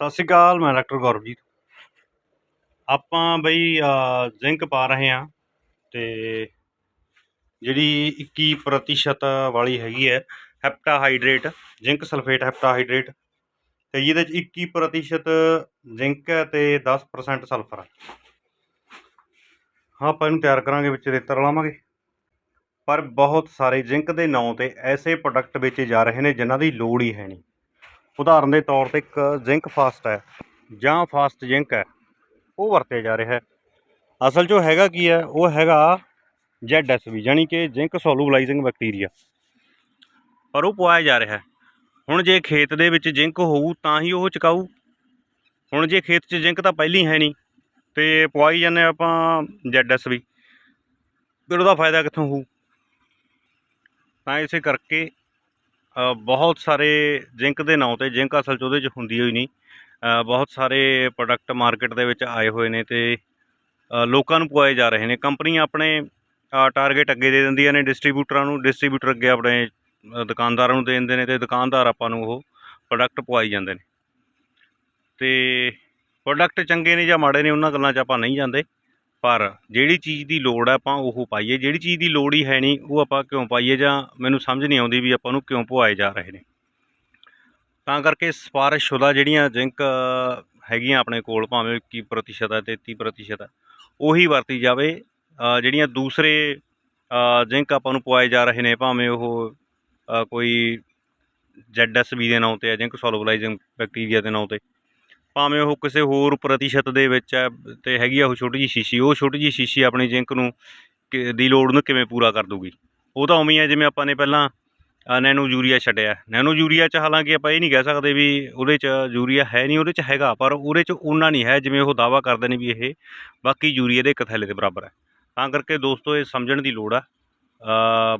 ਸਤਿ ਸ਼੍ਰੀ ਅਕਾਲ, ਮੈਂ ਡਾਕਟਰ ਗੌਰਵਜੀਤ। ਆਪਾਂ ਬਈ ਜ਼ਿੰਕ ਪਾ ਰਹੇ ਹਾਂ ਤੇ ਜਿਹੜੀ 21 ਪ੍ਰਤੀਸ਼ਤ ਵਾਲੀ ਹੈਗੀ ਹੈ ਹੈਪਟਾਹਾਈਡਰੇਟ ਜ਼ਿੰਕ ਸਲਫੇਟ ਹੈਪਟਾਹਾਈਡਰੇਟ ਤੇ ਇਹਦੇ ਚ 21 ਪ੍ਰਤੀਸ਼ਤ ਜ਼ਿੰਕ ਹੈ ਤੇ 10% ਸਲਫਰ ਹੈ। ਹਾਂ, ਆਪਾਂ ਇਹਨੂੰ ਤਿਆਰ ਕਰਾਂਗੇ ਵਿੱਚ ਰੇਤਾ ਰਲਾਵਾਂਗੇ ਪਰ ਬਹੁਤ ਸਾਰੇ ਜ਼ਿੰਕ ਦੇ ਨਾਂ ਤੇ ਐਸੇ ਪ੍ਰੋਡਕਟ ਵੇਚੇ ਜਾ ਰਹੇ ਨੇ ਜਿਨ੍ਹਾਂ ਦੀ ਲੋੜ ਹੀ ਹੈ ਨਹੀਂ। ਉਦਾਹਰਨ ਦੇ ਤੌਰ ਤੇ ਇੱਕ ਜ਼ਿੰਕ ਫਾਸਟ ਹੈ ਜਾਂ ਫਾਸਟ ਜ਼ਿੰਕ ਹੈ, ਉਹ ਵਰਤਿਆ ਜਾ ਰਿਹਾ ਹੈ। ਅਸਲ 'ਚ ਹੈਗਾ ਕੀ ਹੈ? ਉਹ ਹੈਗਾ ਜ਼ੈਡਐਸਬੀ ਯਾਨੀ ਕਿ ਜ਼ਿੰਕ ਸੋਲੂਬਲਾਈਜ਼ਿੰਗ ਬੈਕਟੀਰੀਆ। ਪਰ ਉਹ ਪਵਾਇਆ ਜਾ ਰਿਹਾ ਹੈ। ਹੁਣ ਜੇ ਖੇਤ ਦੇ ਵਿੱਚ ਜ਼ਿੰਕ ਹੋਊ ਤਾਂ ਹੀ ਉਹ ਚਕਾਊ। ਹੁਣ ਜੇ ਖੇਤ 'ਚ ਜ਼ਿੰਕ ਤਾਂ ਪਹਿਲੀ ਹੈ ਨਹੀਂ, ਤੇ ਪਵਾਈ ਜਾਂਦੇ ਆਪਾਂ ਜ਼ੈਡਐਸਬੀ ਫਿਰ ਉਹਦਾ ਫਾਇਦਾ ਕਿੱਥੋਂ ਹੋਊ? ਤਾਂ ਇਸੇ ਕਰਕੇ ਬਹੁਤ ਸਾਰੇ ਜ਼ਿੰਕ ਦੇ ਨਾਂ ਤੇ, ਜ਼ਿੰਕ ਅਸਲ 'ਚ ਉਹਦੇ 'ਚ ਹੁੰਦੀ ਹੋਈ ਨਹੀਂ। ਬਹੁਤ ਸਾਰੇ ਪ੍ਰੋਡਕਟ ਮਾਰਕੀਟ ਦੇ ਵਿੱਚ ਆਏ ਹੋਏ ਨੇ ਤੇ ਲੋਕਾਂ ਨੂੰ ਪਵਾਏ ਜਾ ਰਹੇ ਨੇ। ਕੰਪਨੀਆਂ ਆਪਣੇ ਟਾਰਗੇਟ ਅੱਗੇ ਦੇ ਦਿੰਦੀਆਂ ਨੇ ਡਿਸਟ੍ਰੀਬਿਊਟਰਾਂ ਨੂੰ ਡਿਸਟ੍ਰੀਬਿਊਟਰ ਅੱਗੇ ਆਪਣੇ ਦੁਕਾਨਦਾਰਾਂ ਨੂੰ ਦੇ ਦਿੰਦੇ ਨੇ ਤੇ ਦੁਕਾਨਦਾਰ ਆਪਾਂ ਨੂੰ ਉਹ ਪ੍ਰੋਡਕਟ ਪਵਾਈ ਜਾਂਦੇ ਨੇ। ਤੇ ਪ੍ਰੋਡਕਟ ਚੰਗੇ ਨੇ ਜਾਂ ਮਾੜੇ ਨੇ, ਉਹਨਾਂ ਗੱਲਾਂ 'ਚ ਆਪਾਂ ਨਹੀਂ ਜਾਂਦੇ। ਪਰ ਜਿਹੜੀ ਚੀਜ਼ ਦੀ ਲੋੜ ਹੈ ਆਪਾਂ ਉਹ ਪਾਈਏ ਜਿਹੜੀ ਚੀਜ਼ ਦੀ ਲੋੜ ਹੀ ਹੈ ਨਹੀਂ ਉਹ ਆਪਾਂ ਕਿਉਂ ਪਾਈਏ ਜਾਂ ਮੈਨੂੰ ਸਮਝ ਨਹੀਂ ਆਉਂਦੀ ਵੀ ਆਪਾਂ ਨੂੰ ਕਿਉਂ ਪਵਾਏ ਜਾ ਰਹੇ ਨੇ। ਤਾਂ ਕਰਕੇ ਸਿਫਾਰਿਸ਼ਸ਼ੁਦਾ ਜਿਹੜੀਆਂ ਜ਼ਿੰਕ ਹੈਗੀਆਂ ਆਪਣੇ ਕੋਲ ਭਾਵੇਂ 21 ਪ੍ਰਤੀਸ਼ਤ ਹੈ 33 ਪ੍ਰਤੀਸ਼ਤ ਹੈ ਉਹੀ ਵਰਤੀ ਜਾਵੇ। ਜਿਹੜੀਆਂ ਦੂਸਰੇ ਜ਼ਿੰਕ ਆਪਾਂ ਨੂੰ ਪਵਾਏ ਜਾ ਰਹੇ ਨੇ ਭਾਵੇਂ ਉਹ ਅ, ਕੋਈ ਜ਼ੈਡਐਸਬੀ ਦੇ ਨਾਂ ਤੇ ਹੈ ਜ਼ਿੰਕ ਸੋਲਵਲਾਈਜ਼ਿੰਗ ਬੈਕਟੀਰੀਆ ਦੇ ਨਾਂ ਤੇ। ਭਾਵੇਂ ਉਹ ਕਿਸੇ ਹੋਰ ਪ੍ਰਤੀਸ਼ਤ ਦੇ ਵਿੱਚ ਹੈ ਤੇ ਹੈਗੀ ਆ ਉਹ ਛੋਟੀ ਜਿਹੀ ਸ਼ੀਸ਼ੀ ਉਹ ਛੋਟੀ ਜਿਹੀ ਸ਼ੀਸ਼ੀ ਆਪਣੀ ਜ਼ਿੰਕ ਨੂੰ ਕਿ- ਦੀ ਲੋੜ ਨੂੰ ਕਿਵੇਂ ਪੂਰਾ ਕਰ ਦੂਗੀ? ਉਹ ਤਾਂ ਉਵੇਂ ਹੀ ਹੈ ਜਿਵੇਂ ਆਪਾਂ ਨੇ ਪਹਿਲਾਂ ਅ, ਨੈਨੋ ਯੂਰੀਆ ਛੱਡਿਆ। ਨੈਨੋ ਯੂਰੀਆ ਚ ਹਾਲਾਂਕਿ ਆਪਾਂ ਇਹ ਨਹੀਂ ਕਹਿ ਸਕਦੇ ਵੀ ਉਹਦੇ ਚ ਯੂਰੀਆ ਹੈ ਨਹੀਂ ਉਹਦੇ ਚ ਹੈਗਾ ਪਰ ਉਹਦੇ ਚ ਉਨਾ ਨਹੀਂ ਹੈ ਜਿਵੇਂ ਉਹ ਦਾਵਾ ਕਰਦੇ ਨੇ ਵੀ ਇਹ ਬਾਕੀ ਯੂਰੀਆ ਦੇ ਇੱਕ ਥੈਲੇ ਦੇ ਬਰਾਬਰ ਹੈ। ਤਾਂ ਕਰਕੇ ਦੋਸਤੋ ਇਹ ਸਮਝਣ ਦੀ ਲੋੜ ਆ।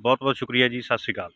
ਬਹੁਤ ਬਹੁਤ ਸ਼ੁਕਰੀਆ ਜੀ ਸਤਿ ਸ਼੍ਰੀ ਅਕਾਲ।